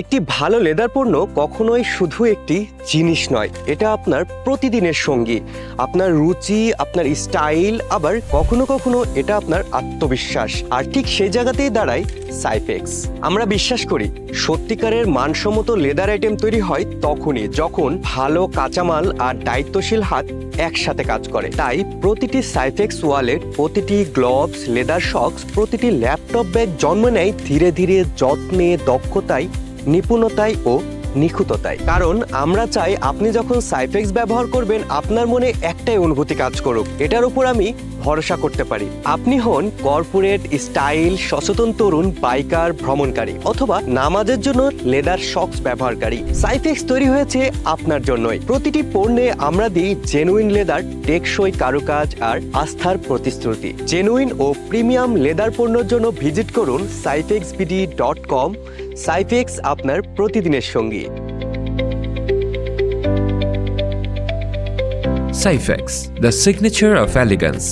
একটি ভালো লেদার পণ্য কখনোই শুধু একটি জিনিস নয়, এটা আপনার প্রতিদিনের সঙ্গী। আপনার রুচি, আপনার স্টাইল, আবার কখনো কখনো এটা আপনার আত্মবিশ্বাস। আর ঠিক সেই জায়গাতেই দাঁড়ায় সাইফেক্স। আমরা বিশ্বাস করি, সত্যিকারের মানসম্মত লেদার আইটেম তৈরি হয় তখনই, যখন ভালো কাঁচামাল আর দায়িত্বশীল হাত একসাথে কাজ করে। তাই প্রতিটি সাইফেক্স ওয়ালেট প্রতিটি গ্লোভস, লেদার শক্স প্রতিটি ল্যাপটপ ব্যাগ জন্ম নেয় ধীরে ধীরে যত্নে, দক্ষতায় নিপুণতায় ও নিখুঁততায় কারণ আমরা চাই আপনি যখন সাইফেক্স ব্যবহার করবেন, আপনার মনে একটাই অনুভূতি কাজ করুক। এটার উপর আমি ভরসা করতে পারি। আপনি হন কর্পোরেট স্টাইল সচেতন তরুণ বাইকার ভ্রমণকারী অথবা নামাজের জন্য লেদার শক্স ব্যবহারকারী। সাইফেক্স তৈরি হয়েছে আপনার জন্যই। প্রতিটি পণ্যে আমরা দিই জেনুইন লেদার টেকসই কারুকাজ আর আস্থার প্রতিশ্রুতি। জেনুইন ও প্রিমিয়াম লেদার পণ্যের জন্য ভিজিট করুন সাইফেক্স বিডি ডট কম। সাইফেক্স আপনার প্রতিদিনের সঙ্গী। Cyfex, the signature of elegance.